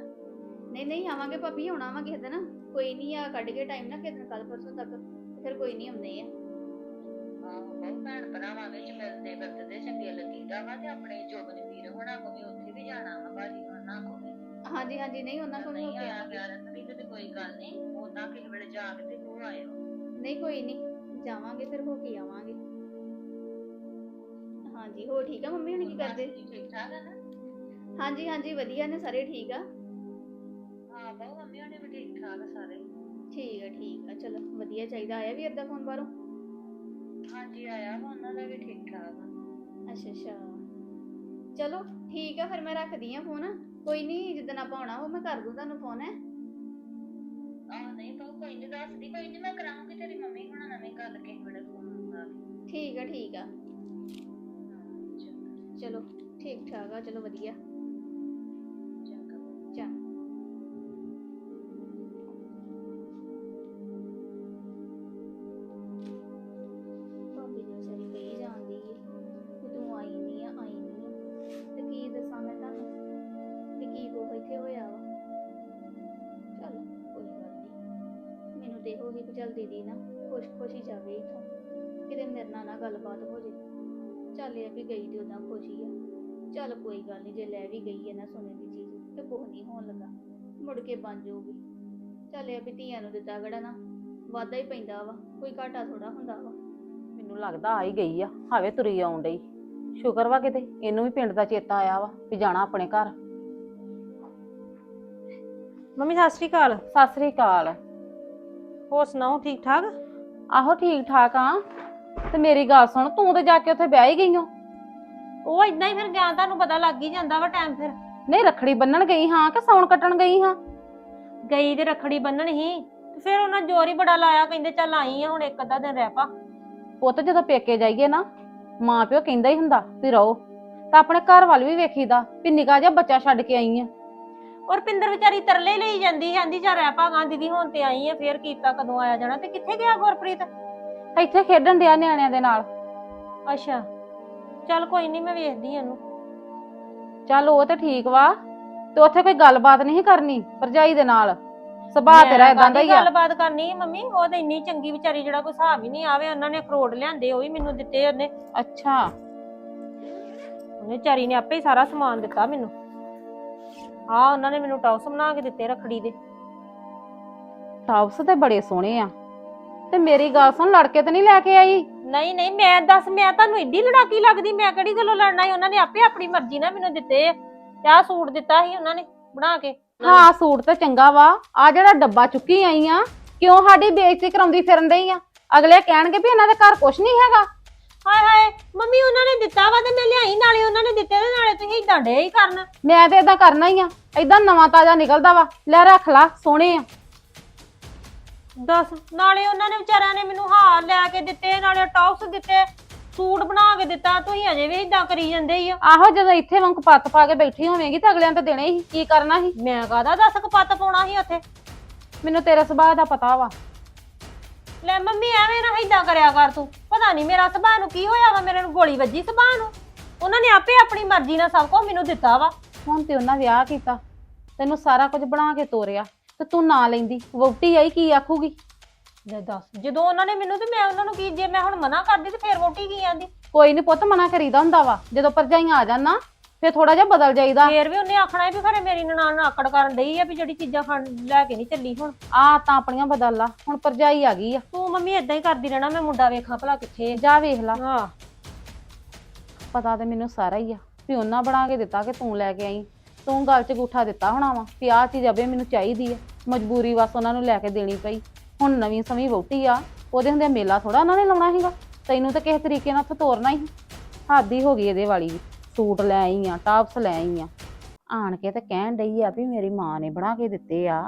ਨਹੀਂ ਨਹੀਂ ਆਵਾਂਗੇ ਭਾਬੀ ਹੁਣ ਆਵਾਂਗੇ ਕਿਸੇ ਦਿਨ। ਕੋਈ ਨਹੀਂ ਆ ਕੱਢ ਕੇ ਟਾਈਮ ਨਾ ਕਿਸੇ ਦਿਨ ਕੱਲ ਪਰਸੋਂ ਤੱਕ। ਤੇ ਫਿਰ ਕੋਈ ਨਹੀਂ ਆਉਂਦੇ ਆ। ਆਹੋ ਬਹੁਤ ਭੈਣ ਭਰਾਵਾਂ ਵਿੱਚ ਮਿਲਦੇ ਵਰਤਦੇ ਚੰਗੇ ਲੱਗੀਦਾ ਵਾ ਤੇ ਆਪਣੇ ਜੋਬਨ ਵੀਰ ਹੋਣਾ ਕੋ ਵੀ ਉੱਥੇ ਵੀ ਜਾਣਾ ਵਾ ਭਾਜੀ ਹੋਣਾ ਕੋ ਵੀ। ਹਾਂਜੀ ਹਾਂਜੀ ਨਹੀਂ ਉਹਨਾਂ ਕੋਲ ਹੋ ਗਿਆ। ਰਤਨੀ ਤੇ ਕੋਈ ਗੱਲ ਨਹੀਂ ਉਦਾਂ ਕਿਸੇ ਵੇਲੇ ਜਾ ਕੇ ਤੇ ਉਹ ਆਇਓ। ਨਹੀਂ ਕੋਈ ਨਹੀਂ ਜਾਵਾਂਗੇ ਫਿਰ ਹੋ ਕੇ ਆਵਾਂਗੇ। ਹਾਂਜੀ ਹੋ ਠੀਕ ਆ? ਮੰਮੀ ਹੁਣ ਕੀ ਕਰਦੇ? ਠੀਕ ਠਾਕ ਆ ਨਾ? ਹਾਂਜੀ ਹਾਂਜੀ ਵਧੀਆ ਨੇ ਸਾਰੇ ਠੀਕ ਆ? ਹਾਂ ਬਹੁ ਮੰਮੀ ਹੋਣੀ ਵੀ ਠੀਕ ਠਾਕ ਆ ਸਾਰੇ। ਠੀਕ ਆ ਠੀਕ ਆ ਚਲੋ ਵਧੀਆ ਚਾਹੀਦਾ। ਆਇਆ ਵੀਰ ਦਾ ਫੋਨ ਬਾਹਰੋਂ? ਹਾਂਜੀ ਆਇਆ ਵਾ ਉਹਨਾਂ ਦਾ ਵੀ ਠੀਕ ਠਾਕ ਆ। ਅੱਛਾ ਅੱਛਾ। ਚਲੋ ਠੀਕ ਆ ਫਿਰ ਮੈਂ ਰੱਖਦੀ ਆ ਫੋਨ ਕੋਈ ਨਹੀਂ ਜਿੱਦਣ ਆਪਾਂ ਆਉਣਾ ਹੋ ਮੈਂ ਕਰ ਦੂੰ ਤੁਹਾਨੂੰ ਫੋਨ ਹੈ। ਆਹ ਨਹੀਂ ਬਹੁ ਕੋਈ ਨਹੀਂ ਦੱਸਦੀ ਕੋਈ ਨਹੀਂ ਮੈਂ ਕਰਾਂਗੀ ਤੇਰੀ ਮੰਮੀ ਹੁਣਾਂ ਨਾਲ ਵੀ ਗੱਲ ਕਿਸੇ ਵੇਲੇ ਫੋਨ ਲਾ ਕੇ ਠੀਕ ਆ ਠੀਕ ਆ। ਚਲੋ, ਠੀਕ ਠਾਕ ਆ, ਚਲੋ ਵਧੀਆ। ਚੰਗਾ। ਭਾਬੀ ਦੀ ਵਿਚਾਰੀ ਕਹੀ ਜਾਂਦੀ ਏ ਕਿ ਤੂੰ ਆਈ ਨਹੀਂ ਆ, ਆਈ ਨਹੀਂ ਆ। ਤੇ ਕੀ ਦੱਸਾਂ ਮੈਂ ਤੁਹਾਨੂੰ? ਤੇ ਕੀ ਕੋ ਇੱਥੇ ਹੋਇਆ ਵਾ? ਚੱਲ, ਕੋਈ ਗੱਲ ਨਹੀਂ ਮੈਨੂੰ ਦੇਖੋ ਹੀ ਕਿ ਚੱਲ ਦੀਦੀ ਨਾ ਖੁਸ਼ ਖੁਸ਼ ਹੀ ਜਾਵੇ ਇਥੋਂ। ਕਿਤੇ ਮੇਰੇ ਨਾਲ ਨਾ ਗੱਲਬਾਤ ਹੋ ਜੇ। ਚੱਲ ਇਹ ਆ ਵੀ ਗਈ ਤੇ ਉਦਾਂ ਖੁਸ਼ੀ ਆ। ਚੱਲ ਕੋਈ ਗੱਲ ਨਹੀਂ ਜੇ ਲੈ ਵੀ ਗਈ ਹੈ ਨਾ ਸੋਨੇ ਦੀ ਚੀਜ਼ ਤੇ ਕੁਝ ਨਹੀਂ ਹੋਣ ਲੱਗਾ ਮੁੜ ਕੇ ਬਣ ਜਾਊਗੀ। ਚੱਲ ਇਹ ਵੀ ਧੀਆਂ ਨੂੰ ਦਿੱਤਾ ਗੜਾ ਨਾ ਵਾਧਾ ਹੀ ਪੈਂਦਾ ਵਾ ਕੋਈ ਘਾਟਾ ਥੋੜਾ ਹੁੰਦਾ ਵਾ। ਮੈਨੂੰ ਲੱਗਦਾ ਆ ਹੀ ਗਈ ਆ ਹਾਵੇ ਤੁਰੀ ਆਉਣ ਡਈ। ਸ਼ੁਕਰ ਵਾ ਕਿਤੇ ਇਹਨੂੰ ਵੀ ਪਿੰਡ ਦਾ ਚੇਤਾ ਆਇਆ ਵਾ ਵੀ ਜਾਣਾ ਆਪਣੇ ਘਰ। ਮੰਮੀ ਸਤਿ ਸ਼੍ਰੀ ਅਕਾਲ। ਸਤਿ ਸ੍ਰੀ ਅਕਾਲ। ਹੋਰ ਸੁਣਾਓ ਠੀਕ ਠਾਕ? ਆਹੋ ਠੀਕ ਠਾਕ ਆ। ਤੇ ਮੇਰੀ ਗੱਲ ਸੁਣ ਤੂੰ ਤੇ ਜਾ ਕੇ ਉੱਥੇ ਵਿਆਹ ਹੀ ਗਈ ਓ। ਉਹ ਇਦਾਂ ਹੀ ਫਿਰ ਗਿਆ ਤੁਹਾਨੂੰ ਪਤਾ ਲੱਗ ਹੀ ਜਾਂਦਾ ਵਾ ਟਾਈਮ ਫਿਰ। ਨਹੀਂ ਰੱਖੜੀ ਬੰਨਣ ਗਈ ਹਾਂ ਕਿ ਸੌਣ ਕੱਟਣ ਗਈ ਹਾਂ? ਗਈ ਤੇ ਰਖੜੀ ਬੰਨਣ ਹੀ ਤੇ ਫਿਰ ਉਹਨਾਂ ਜ਼ੋਰ ਹੀ ਬੜਾ ਲਾਇਆ ਕਹਿੰਦੇ ਚੱਲ ਆਈ ਆ ਹੁਣ ਇੱਕ ਅੱਧਾ ਦਿਨ ਰਹਿ ਪਾ। ਪੁੱਤ ਜਦੋਂ ਪੇਕੇ ਜਾਈਏ ਨਾ ਮਾਂ ਪਿਓ ਕਹਿੰਦਾ ਹੀ ਹੁੰਦਾ ਵੀ ਰਹੋ ਤਾਂ ਆਪਣੇ ਘਰ ਵੱਲ ਵੀ ਵੇਖੀਦਾ ਵੀ ਨਿਕਾ ਜਿਹਾ ਬੱਚਾ ਛੱਡ ਕੇ ਆਈ ਆ। ਔਰ ਪਿੰਦਰ ਵਿਚਾਰੀ ਤਰਲੇ ਲਈ ਜਾਂਦੀ ਕਹਿੰਦੀ ਚੱਲ ਰਹਿ ਪਾ ਗਾਂ ਦੀਦੀ ਹੁਣ ਤੇ ਆਈ ਆ ਫੇਰ ਕੀਤਾ ਕਦੋਂ ਆਇਆ ਜਾਣਾ ਤੇ ਕਿੱਥੇ ਗਿਆ ਗੁਰਪ੍ਰੀਤ? ਇੱਥੇ ਖੇਡਣ ਡਿਆ ਨਿਆਣਿਆਂ ਦੇ ਨਾਲ। ਅੱਛਾ। ਚੱਲ ਕੋਈ ਨਹੀਂ ਮੈਂ ਵੇਖਦੀ ਆ ਇਹਨੂੰ। ਚੱਲ ਉਹ ਤੇ ਠੀਕ ਵਾ ਤੇ ਉੱਥੇ ਕੋਈ ਗੱਲਬਾਤ ਨਹੀਂ ਕਰਨੀ ਭਰਜਾਈ ਦੇ ਨਾਲ। ਸੁਭਾਅ ਤੇਰਾ ਮੈਂ ਇਦਾਂ ਦਾ ਹੀ ਆ। ਗੱਲਬਾਤ ਕਰਨੀ ਮੰਮੀ? ਉਹ ਤਾਂ ਇੰਨੀ ਚੰਗੀ ਵਿਚਾਰੀ ਜਿਹੜਾ ਕੋਈ ਹਿਸਾਬ ਹੀ ਨਹੀਂ ਆਵੇ ਉਹਨਾਂ ਨੇ ਅਖਰੋਟ ਲਿਆਂਦੇ ਉਹ ਵੀ ਮੈਨੂੰ ਦਿੱਤੇ ਉਹਨੇ। ਅੱਛਾ। ਉਹਨੇ ਵਿਚਾਰੀ ਨੇ ਆਪੇ ਹੀ ਸਾਰਾ ਸਮਾਨ ਦਿੱਤਾ ਮੈਨੂੰ। ਹਾਂ ਉਹਨਾਂ ਨੇ ਮੈਨੂੰ ਟੌਸ ਬਣਾ ਕੇ ਦਿੱਤੇ ਰਖੜੀ ਦੇ। ਟਾਪਸ ਤੇ ਬੜੇ ਸੋਹਣੇ ਆ। ਤੇ ਮੇਰੀ ਗੱਲ ਸੁਣ ਲੜਕੇ ਤੇ ਨਹੀਂ ਲੈ ਕੇ ਆਈ? ਨਹੀਂ ਨਹੀਂ ਮੈਂ ਦੱਸ ਮੈਂ ਤੁਹਾਨੂੰ ਏਡੀ ਲੜਾਕੀ ਲੱਗਦੀ ਮੈਂ ਕਿਹੜੀ ਗੱਲੋਂ ਲੜਨਾ ਸੀ? ਉਹਨਾਂ ਨੇ ਆਪੇ ਆਪਣੀ ਮਰਜ਼ੀ ਨਾਲ ਮੈਨੂੰ ਦਿੱਤੇ ਆ। ਤੇ ਆਹ ਸੂਟ ਦਿੱਤਾ ਸੀ ਉਹਨਾਂ ਨੇ ਬਣਾ ਕੇ। ਹਾਂ ਸੂਟ ਤੇ ਚੰਗਾ ਵਾ। ਆ ਜਿਹੜਾ ਡੱਬਾ ਚੁੱਕੀ ਆਈ ਆ ਕਿਉਂ ਸਾਡੀ ਬੇਇੱਜ਼ਤੀ ਕਰਾਉਂਦੀ ਫਿਰਨ ਡਈ ਆ? ਅਗਲੇ ਕਹਿਣਗੇ ਵੀ ਇਹਨਾਂ ਦੇ ਘਰ ਕੁਛ ਨਹੀਂ ਹੈਗਾ। ਹਾਏ ਹਾਏ ਮੰਮੀ ਉਹਨਾਂ ਨੇ ਦਿੱਤਾ ਵਾ ਤੇ ਮੈਂ ਲਿਆਈ ਨਾਲੇ ਉਹਨਾਂ ਨੇ ਦਿੱਤੇ ਤੇ ਨਾਲੇ ਤੁਸੀਂ ਇਦਾਂ ਡੇ ਹੀ ਕਰਨ। ਮੈਂ ਤੇ ਇਦਾਂ ਕਰਨਾ ਹੀ ਆ। ਇਦਾਂ ਨਵਾਂ ਤਾਜ਼ਾ ਨਿਕਲਦਾ ਵਾ। ਲੈ ਰੱਖ ਲਾ ਸੋਹਣੇ ਆ। ਦੱਸ ਨਾਲੇ ਉਹਨਾਂ ਨੇ ਵਿਚਾਰਿਆਂ ਨੇ ਮੈਨੂੰ ਹਾਰ ਲੈ ਕੇ ਦਿੱਤੇ ਨਾਲੇ ਟੌਪਸ ਦਿੱਤੇ ਸੂਟ ਬਣਾ ਕੇ ਦਿੱਤਾ ਤੁਸੀਂ ਅਜੇ ਵੀ ਇਦਾਂ ਕਰੀ ਜਾਂਦੇ ਹੀ ਆ ਆਹੋ ਜਦੋਂ ਇੱਥੇ ਵਾਂਗ ਪੱਤ ਪਾ ਕੇ ਬੈਠੀ ਹੋਵੇਂਗੀ ਤਾਂ ਅਗਲਿਆਂ ਤਾਂ ਦੇਣੇ ਹੀ ਕੀ ਕਰਨਾ ਸੀ ਮੈਂ ਕਾਹਦਾ ਦੱਸ ਕਪੱਤ ਪਾਉਣਾ ਸੀ ਉੱਥੇ? ਮੈਨੂੰ ਤੇਰੇ ਸੁਭਾਅ ਦਾ ਪਤਾ ਵਾ। ਲੈ ਮੰਮੀ ਐਵੇਂ ਨਾ ਇਦਾਂ ਕਰਿਆ ਕਰ ਤੂੰ। ਪਤਾ ਨਹੀਂ ਮੇਰਾ ਸੁਭਾਅ ਨੂੰ ਕੀ ਹੋਇਆ ਵਾ ਮੇਰੇ ਨੂੰ ਗੋਲੀ ਵੱਜੀ ਸੁਭਾਅ ਨੂੰ। ਉਹਨਾਂ ਨੇ ਆਪੇ ਆਪਣੀ ਮਰਜ਼ੀ ਨਾਲ ਸਭ ਕੁਝ ਮੈਨੂੰ ਦਿੱਤਾ ਵਾ। ਹੁਣ ਤੇ ਉਹਨਾਂ ਵਿਆਹ ਕੀਤਾ। ਤੈਨੂੰ ਸਾਰਾ ਕੁਝ ਬਣਾ ਕੇ ਤੋਰਿਆ। ਤੇ ਤੂੰ ਨਾ ਲੈਂਦੀ। ਵੋਟੀ ਆਈ ਕੀ ਆਖੂਗੀ? ਲੈ ਦੱਸ ਜਦੋਂ ਉਹਨਾਂ ਨੇ ਮੈਨੂੰ ਤੇ ਮੈਂ ਉਹਨਾਂ ਨੂੰ ਕੀ ਜੇ ਮੈਂ ਹੁਣ ਮਨਾ ਕਰਦੀ ਤੇ ਫੇਰ ਵੋਟੀ ਕੀ ਆਂਦੀ? ਕੋਈ ਨਹੀਂ ਪੁੱਤ ਮਨਾ ਕਰੀਦਾ ਹੁੰਦਾ ਵਾ। ਜਦੋਂ ਪਰਜਾਈਆਂ ਆ ਜਾਣ ਨਾ ਫੇਰ ਥੋੜਾ ਜਿਹਾ ਬਦਲ ਜਾਈਦਾ। ਫੇਰ ਵੀ ਉਹਨੇ ਆਖਣਾ ਵੀ ਖਰੇ ਮੇਰੀ ਨਨਾਣ ਨੂੰ ਆਕੜ ਕਰਨ ਡਈ ਆ ਵੀ ਜਿਹੜੀ ਚੀਜ਼ਾਂ ਖਾਣ ਲੈ ਕੇ ਨਹੀਂ ਚੱਲੀ ਹੁਣ। ਆ ਤਾਂ ਆਪਣੀਆਂ ਬਦਲ ਲਾ ਹੁਣ ਪਰਜਾਈ ਆ ਗਈ ਆ। ਤੂੰ ਮੰਮੀ ਇਦਾਂ ਹੀ ਕਰਦੀ ਰਹਿਣਾ ਮੈਂ ਮੁੰਡਾ ਵੇਖਾਂ ਭਲਾ ਕਿੱਥੇ ਆ। ਜਾ ਵੇਖ ਲਾ। ਹਾਂ। ਪਤਾ ਤੇ ਮੈਨੂੰ ਸਾਰਾ ਹੀ ਆ ਵੀ ਉਹਨਾਂ ਬਣਾ ਕੇ ਦਿੱਤਾ ਕਿ ਤੂੰ ਲੈ ਕੇ ਆਈ। ਤੂੰ ਗੱਲ 'ਚ ਗੂਠਾ ਦਿੱਤਾ ਹੋਣਾ ਵਾ ਵੀ ਆਹ ਚੀਜ਼ ਅਬੇ ਮੈਨੂੰ ਚਾਹੀਦੀ ਆ, ਮਜਬੂਰੀ ਵਸ ਉਹਨਾਂ ਨੂੰ ਲੈ ਕੇ ਦੇਣੀ ਪਈ। ਹੁਣ ਨਵੀਂ ਸਮੀ ਵਹੁਟੀ ਆ, ਉਹਦੇ ਹੁੰਦੇ ਮੇਲਾ ਥੋੜਾ ਉਹਨਾਂ ਨੇ ਲਾਉਣਾ ਸੀਗਾ, ਤੈਨੂੰ ਤਾਂ ਕਿਸੇ ਤਰੀਕੇ ਨਾਲ ਉੱਥੇ ਤੋਰਨਾ ਹੀ। ਹਾਦੀ ਹੋ ਗਈ ਇਹਦੇ ਵਾਲੀ ਵੀ, ਸੂਟ ਲੈ ਆਈ ਆ ਟਾਪਸ ਲੈ ਆਈ ਆ। ਆਣ ਕੇ ਤੇ ਕਹਿਣ ਡਈ ਆ ਵੀ ਮੇਰੀ ਮਾਂ ਨੇ ਬਣਾ ਕੇ ਦਿੱਤੇ ਆ,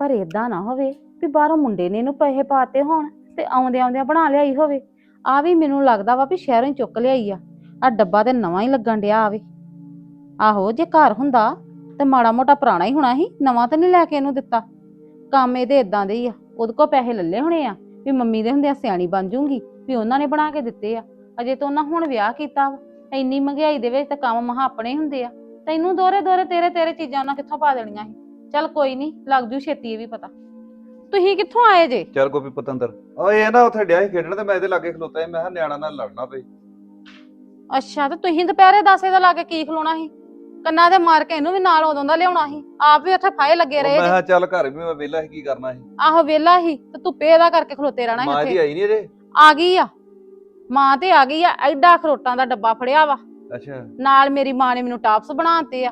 ਪਰ ਇਦਾਂ ਨਾ ਹੋਵੇ ਵੀ ਬਾਹਰੋਂ ਮੁੰਡੇ ਨੇ ਇਹਨੂੰ ਪੈਸੇ ਪਾਤੇ ਹੋਣ ਤੇ ਆਉਂਦੇ ਆਉਂਦਿਆਂ ਬਣਾ ਲਿਆਈ ਹੋਵੇ। ਆ ਵੀ ਮੈਨੂੰ ਲੱਗਦਾ ਵਾ ਵੀ ਸ਼ਹਿਰੋਂ ਹੀ ਚੁੱਕ ਲਿਆਈ ਆ ਆ ਡੱਬਾ ਤੇ ਨਵਾਂ ਹੀ ਲੱਗਣ ਡਿਆ ਆਵੇ ਆਹੋ ਜੇ ਘਰ ਹੁੰਦਾ ਤੇ ਮਾੜਾ ਮੋਟਾ ਪੁਰਾਣਾ ਹੀ ਹੋਣਾ ਸੀ ਨਵਾਂ ਤਾਂ ਨਹੀਂ ਲੈ ਕੇ ਇਹਨੂੰ ਦਿੱਤਾ। ਕੰਮ ਇਹਦੇ ਇਦਾਂ ਦੇ ਹੀ ਆ ਉਹਦੇ ਕੋਲ ਪੈਸੇ ਲੱਲੇ ਹੋਣੇ ਆ ਵੀ ਮੰਮੀ ਦੇ ਹੁੰਦਿਆਂ ਸਿਆਣੀ ਬਣ ਜੂੰਗੀ ਵੀ ਉਹਨਾਂ ਨੇ ਬਣਾ ਕੇ ਦਿੱਤੇ ਆ। ਅਜੇ ਤਾਂ ਉਹਨਾਂ ਹੁਣ ਵਿਆਹ ਕੀਤਾ ਵਾ ਇੰਨੀ ਮਹਿੰਗਾਈ ਦੇ ਵਿੱਚ ਤਾਂ ਕੰਮ ਮਹਾ ਆਪਣੇ ਹੁੰਦੇ ਆ। ਤੈਨੂੰ ਦੋਰੇ ਦੋਰੇ ਤੇਰੇ ਤੇਰੇ ਚੀਜ਼ਾਂ ਉਹਨਾਂ ਕਿੱਥੋਂ ਪਾ ਦੇਣੀਆਂ ਸੀ? ਚੱਲ ਕੋਈ ਨਹੀਂ ਲੱਗ ਜੂ ਛੇਤੀ ਇਹ ਵੀ ਪਤਾ। ਤੁਸੀਂ ਕਿੱਥੋਂ ਆਏ ਜੇ? ਚੱਲ ਗੋਪੀ ਪਤੰਦਰ ਆ ਇਹ ਨਾ ਉੱਥੇ ਡਿਆ ਸੀ ਖੇਡਣ ਤੇ ਮੈਂ ਇਹਦੇ ਲਾਗੇ ਖਲੋਤਾ ਸੀ ਮੈਂ ਕਿਹਾ ਨਿਆਣਾ ਨਾਲ ਲੜਨਾ ਪਈ। ਅੱਛਾ ਤੇ ਤੁਸੀਂ ਦੁਪਹਿਰੇ 10 ਦਾ ਲਾ ਕੇ ਕੀ ਖਲੋਣਾ ਸੀ? ਕੰਨਾਂ ਤੇ ਮਾਰ ਕੇ ਇਹਨੂੰ ਵੀ ਨਾਲ ਉਦੋਂ ਦਾ ਲਿਆਉਣਾ ਸੀ। ਆਪ ਵੀ ਉੱਥੇ ਫਾਇ ਲੱਗੇ ਰਹੇ ਮੈਂ ਜੇ। ਕਿਹਾ ਚੱਲ ਘਰ ਵੀ ਮੈਂ ਵਿਹਲਾ ਸੀ ਕੀ ਕਰਨਾ ਸੀ? ਆਹੋ ਵੇਲਾ ਹੀ ਤੇ ਧੁੱਪੇ ਇਹਦਾ ਕਰਕੇ ਖਲੋਤੇ ਰਹਿਣਾ ਸੀ ਮਾਂ ਉੱਥੇ। ਦੀ ਆਈ ਨਹੀਂ ਅਜੇ? ਆ ਗਈ ਆ। ਮਾਂ ਤੇ ਆ ਗਈ ਆ ਐਡਾ ਖਰੋਟਾਂ ਦਾ ਡੱਬਾ ਫੜਿਆ ਵਾ। ਅੱਛਾ। ਨਾਲ ਮੇਰੀ ਮਾਂ ਨੇ ਮੈਨੂੰ ਟਾਪਸ ਬਣਾਤੇ ਆ।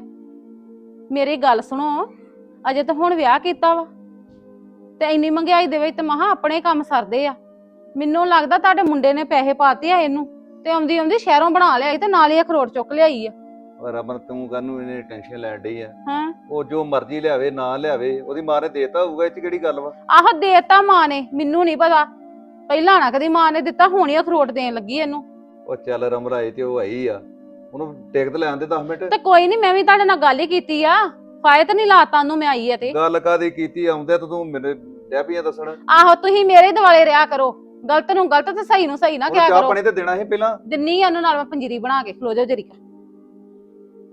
ਮੇਰੀ ਗੱਲ ਸੁਣੋ ਅਜੇ ਤਾਂ ਹੁਣ ਵਿਆਹ ਕੀਤਾ ਵਾ। ਤੇ ਇੰਨੀ ਮਹਿੰਗਾਈ ਦੇ ਵਿੱਚ ਤੇ ਮਹਾ ਆਪਣੇ ਕੰਮ ਸਰਦੇ ਆ। ਮੈਨੂੰ ਲੱਗਦਾ ਤੁਹਾਡੇ ਮੁੰਡੇ ਨੇ ਪੈਸੇ ਪਾਤੇ ਆ ਇਹਨੂੰ ਤੇ ਆਉਂਦੀ ਆਉਂਦੀ ਸ਼ਹਿਰੋਂ ਬਣਾ ਲਿਆਈ ਤੇ ਨਾਲ ਹੀ ਅਖਰੋਟ ਚੁੱਕ ਲਿਆਈ ਆ। ਰਮਨ ਤੂੰ ਕਾਹਨੂੰ ਇਹਨੇ ਟੈਨਸ਼ਨ ਲੈਣ ਡਈ ਆ। ਹਾਂ। ਉਹ ਜੋ ਮਰਜ਼ੀ ਲਿਆਵੇ ਨਾ ਲਿਆਵੇ ਉਹਦੀ ਮਾਂ ਨੇ ਦੇਤਾ ਹੋਊਗਾ ਇਹ ਚ ਕਿਹੜੀ ਗੱਲ ਵਾ? ਆਹੋ ਦੇਤਾ ਮਾਂ ਨੇ ਮੈਨੂੰ ਨਹੀਂ ਪਤਾ। ਪਹਿਲਾਂ ਨਾ ਕਦੀ ਮਾਂ ਨੇ ਦਿੱਤਾ ਹੁਣ ਹੀ ਅਖਰੋਟ ਦੇਣ ਲੱਗੀ ਇਹਨੂੰ। ਉਹ ਚੱਲ ਰਮਰਾਏ ਤੇ ਉਹ ਆਈ ਆ। ਉਹਨੂੰ ਟਿਕਟ ਲੈਣ ਦੇ 10 ਮਿੰਟ। ਤੇ ਕੋਈ ਨਹੀਂ ਮੈਂ ਵੀ ਤੁਹਾਡੇ ਨਾਲ ਗੱਲ ਹੀ ਕੀਤੀ ਆ। ਫਾਇਦ ਨਹੀਂ ਲਾਤਾ ਉਹਨੂੰ ਮੈਂ ਆਈ ਆ ਤੇ। ਗੱਲ ਕਾਦੀ ਕੀਤੀ ਆਉਂਦੇ ਤਾਂ ਤੂੰ ਮੇਰੇ ਡੈਪੀਆਂ ਦੱਸਣ। ਆਹੋ ਤੁਸੀਂ ਮੇਰੇ ਦਿਵਾਲੇ ਰਿਆ ਕਰੋ। ਗਲਤ ਨੂੰ ਗਲਤ ਤੇ ਸਹੀ ਨੂੰ ਸਹੀ ਨਾ ਕਿਹਾ ਚਾਹ ਕਰੋ। ਪਾਣੀ ਤੇ ਦੇਣਾ ਸੀ ਪਹਿਲਾਂ? ਦਿੰਨੀ ਆ ਉਹਨੂੰ ਨਾਲ ਮੈਂ ਪੰਜੀਰੀ ਬਣਾ ਕੇ। ਖਲੋ ਜਾਓ ਜਰੀਕਾ।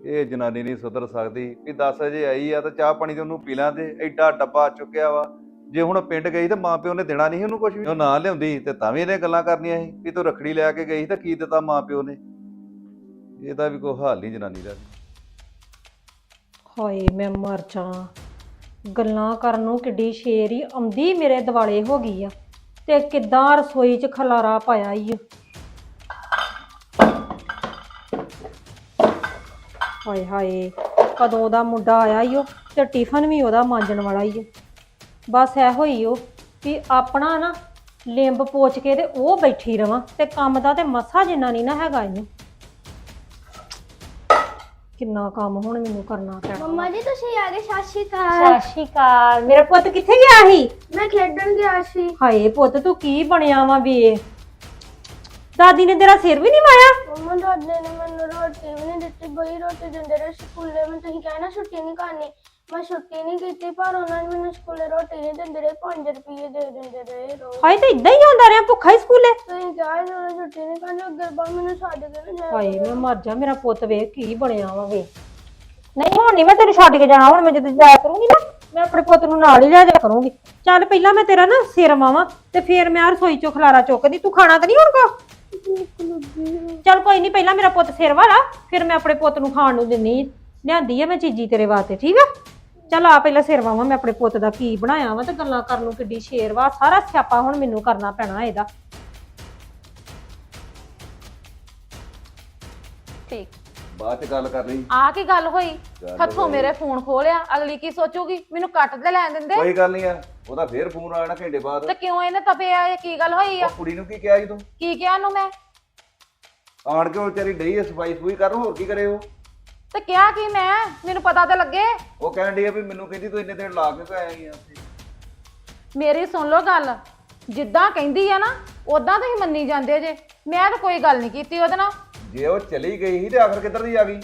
ਇਹ ਜਨਾਨੀ ਨਹੀਂ ਸੁਧਰ ਸਕਦੀ। ਵੀ 10 ਵਜੇ ਆਈ ਆ ਤਾਂ ਚਾਹ ਪਾਣੀ ਤੇ ਉਹਨੂੰ ਪੀ ਲਾਂਦੇ ਐਡਾ ਡੱਬਾ ਚੁੱਕਿਆ ਵਾ। ਜੇ ਹੁਣ ਪਿੰਡ ਗਈ ਤਾਂ ਮਾਂ ਪਿਓ ਨੇ ਦੇਣਾ ਨਹੀਂ ਉਹਨੂੰ ਕੁਝ ਵੀ। ਉਹ ਨਾ ਲਿਆਉਂਦੀ ਤੇ ਤਾਂ ਵੀ ਇਹਨੇ ਗੱਲਾਂ ਕਰਨੀਆਂ ਸੀ ਵੀ ਤੂੰ ਰਖੜੀ ਲੈ ਕੇ ਗਈ ਤਾਂ ਕੀ ਦਿੱਤਾ ਮਾਂ ਪਿਓ ਨੇ। ਇਹਦਾ ਵੀ ਕੋਈ ਹਾਲ ਨਹੀਂ ਜਨਾਨੀ ਦਾ। ਹਾਏ, ਮੈਂ ਮਰ ਜਾ ਗੱਲਾਂ ਕਰਨ ਨੂੰ ਕਿੱਡੀ ਸ਼ੇਰ ਹੀ ਆਉਂਦੀ ਮੇਰੇ ਦਿਵਾਲੇ ਹੋ ਗਈ ਆ। ਤੇ ਕਿਦਾਂ ਰਸੋਈ 'ਚ ਖਲਾਰਾ ਪਾਇਆ ਈ ਓ। ਹਾਏ ਹਾਏ ਕਦੋਂ ਦਾ ਮੁੰਡਾ ਆਇਆ ਈ ਓ ਤੇ ਟਿਫਨ ਵੀ ਉਹਦਾ ਮਾਂਜਣ ਵਾਲਾ ਈ ਓ। ਬਸ ਇਹੋ ਹੀ ਓ ਵੀ ਆਪਣਾ ਨਾ ਲਿੰਬ ਪੋਚ ਕੇ ਤੇ ਉਹ ਬੈਠੀ ਰਵਾਂ ਤੇ ਕੰਮ ਦਾ ਤੇ ਮਸਾ ਜਿੰਨਾ ਨਹੀਂ ਨਾ ਹੈਗਾ ਇਹਨੂੰ। ਕਿੰਨਾ ਕੰਮ ਹੁਣ ਮੈਨੂੰ ਕਰਨਾ ਪੈਣਾ। ਮੰਮਾ ਜੀ ਤੁਸੀਂ ਆ ਗਏ ਸਤਿ ਸ਼੍ਰੀ ਅਕਾਲ। ਸਤਿ ਸ਼੍ਰੀ ਅਕਾਲ। ਮੇਰਾ ਪੁੱਤ ਕਿੱਥੇ ਗਿਆ ਸੀ? ਮੈਂ ਖੇਡਣ ਗਿਆ ਸੀ। ਹਾਏ ਪੁੱਤ ਤੂੰ ਕੀ ਬਣਿਆ ਵਾ ਵੇ ਦਾਦੀ ਨੇ ਤੇਰਾ ਸਿਰ ਵੀ ਨਹੀਂ ਮਾਇਆ ਮੰਮਾ ਦਾਦੇ ਨੇ ਮੈਨੂੰ ਰੋਟੀ ਵੀ ਨਹੀਂ ਦਿੱਤੀ ਬਈ ਰੋਟੀ ਦਿੰਦੇ ਰਹੇ ਸਕੂਲੇ। ਮੈਂ ਤੁਸੀਂ ਕਹਿਣਾ ਛੁੱਟੀ ਨਹੀਂ ਕਰਨੀ। ਮੈਂ ਛੁੱਟੀ ਨਹੀਂ ਕੀਤੀ ਪਰ ਉਹਨਾਂ ਨੇ ਮੈਨੂੰ ਸਕੂਲੇ ਰੋਟੀ ਨਹੀਂ ਦਿੰਦੇ ਰਹੇ 5 ਰੁਪਏ ਦੇ ਦਿੰਦੇ ਰਹੇ ਰੋਜ਼। ਹਾਏ ਤੇ ਇਦਾਂ ਹੀ ਆਉਂਦਾ ਰਿਹਾ ਭੁੱਖਾ ਹੀ ਸਕੂਲੇ? ਤੁਸੀਂ ਕਿਹਾ ਉਹਨਾਂ ਛੁੱਟੀ ਨਹੀਂ ਕਰਨੀ ਅੱਗੇ ਬਾ ਮੈਨੂੰ ਛੱਡ ਕੇ ਨਾ ਹਾਏ ਮੈਂ ਮਰ ਜਾ ਮੇਰਾ ਪੁੱਤ ਵੇਖ ਕੀ ਬਣਿਆ ਵਾ ਵੇ ਨਹੀਂ ਹੁਣ ਨਹੀਂ ਮੈਂ ਤੈਨੂੰ ਛੱਡ ਕੇ ਜਾਣਾ ਹੁਣ ਮੈਂ ਜਦੋਂ ਜਾਇਆ ਕਰੂੰਗੀ ਨਾ ਮੈਂ ਆਪਣੇ ਪੁੱਤ ਨੂੰ ਨਾਲ ਹੀ ਲੈ ਜਾ ਕਰੂੰਗੀ। ਚੱਲ ਪਹਿਲਾਂ ਮੈਂ ਤੇਰਾ ਨਾ ਸਿਰ ਮਾਵਾਂ ਤੇ ਫੇਰ ਮੈਂ ਆਹ ਰਸੋਈ ਚੋਂ ਖਲਾਰਾ ਚੁੱਕਦੀ ਤੂੰ ਖਾਣਾ ਤਾਂ ਨਹੀਂ ਹੁਣ ਕੋ? ਚੱਲ ਕੋਈ ਨਹੀਂ ਪਹਿਲਾਂ ਮੇਰਾ ਪੁੱਤ ਸਿਰ ਵਾਲਾ ਫਿਰ ਮੈਂ ਆਪਣੇ ਪੁੱਤ ਨੂੰ ਖਾਣ ਨੂੰ ਦਿੰਨੀ। ਆਂ। ਲਿਆਂਦੀ ਆ ਮੈਂ ਚੀਜੀ ਤੇਰੇ ਵਾਸਤੇ ਠੀਕ ਆ? ਚੱਲ ਆ ਪਹਿਲਾਂ ਸਿਰ ਵਾਵਾਂ ਮੈਂ ਆਪਣੇ ਪੁੱਤ ਦਾ ਕੀ ਬਣਾਇਆ ਵਾ ਤੇ ਗੱਲਾਂ ਕਰਨ ਨੂੰ ਕਿੱਡੀ ਸ਼ੇਰ ਵਾ। ਸਾਰਾ ਸਿਆਪਾ ਹੁਣ ਮੈਨੂੰ ਕਰਨਾ ਪੈਣਾ ਇਹਦਾ। ਠੀਕ। ਬਾਅਦ ਚ ਗੱਲ ਕਰ ਲਈ। ਆ ਕੀ ਗੱਲ ਹੋਈ? ਗੱਲ ਹੱਥੋਂ ਹੋਈ। ਮੇਰੇ ਫੋਨ ਖੋਲਿਆ ਅਗਲੀ ਕੀ ਸੋਚੂਗੀ? ਮੈਨੂੰ ਕੱਟ ਤੇ ਲੈਣ ਦਿੰਦੇ। ਕੋਈ ਗੱਲ ਨਹੀਂ ਆ ਉਹਦਾ ਫੇਰ ਫੋਨ ਆ ਜਾਣਾ ਘੰਟੇ ਬਾਅਦ। ਤੇ ਕਿਉਂ ਇਹਨੇ ਤਪਿਆ ਇਹ ਕੀ ਗੱਲ ਹੋਈ ਆ? ਉਹ ਕੁੜੀ ਨੂੰ ਕੀ ਕਿਹਾ ਜੀ ਤੂੰ? ਕੀ ਕਿਹਾ ਉਹਨੂੰ ਮੈਂ? ਆਣ ਕੇ ਉਹ ਵਿਚਾਰੀ ਡਈ ਆ ਸਫ਼ਾਈ ਸਫੂਈ ਕਰਨ ਹੋਰ ਕੀ ਕਰੇ ਉਹ? ਤੇ ਕਿਹਾ ਕੀ ਮੈਂ? ਮੈਨੂੰ ਪਤਾ ਤੇ ਲੱਗੇ। ਉਹ ਕਹਿਣ ਡਈ ਆ ਵੀ ਮੈਨੂੰ ਕਹਿੰਦੀ ਤੂੰ ਇੰਨੇ ਦਿਨ ਲਾ ਕੇ ਤੇ ਆਇਆ ਹੀ ਆ ਉੱਥੇ। ਮੇਰੀ ਸੁਣ ਲਓ ਗੱਲ ਜਿੱਦਾਂ ਕਹਿੰਦੀ ਆ ਨਾ ਉਦਾਂ ਤੁਸੀਂ ਮੰਨੀ ਜਾਂਦੇ ਜੇ। ਮੈਂ ਤਾਂ ਕੋਈ ਗੱਲ ਨਹੀਂ ਕੀਤੀ ਉਹਦੇ ਨਾਲ। ਜੇ ਉਹ ਚਲੀ ਗਈ ਸੀ ਤੇ ਆਖਰ ਕਿੱਧਰ ਦੀ ਆ ਗਈ?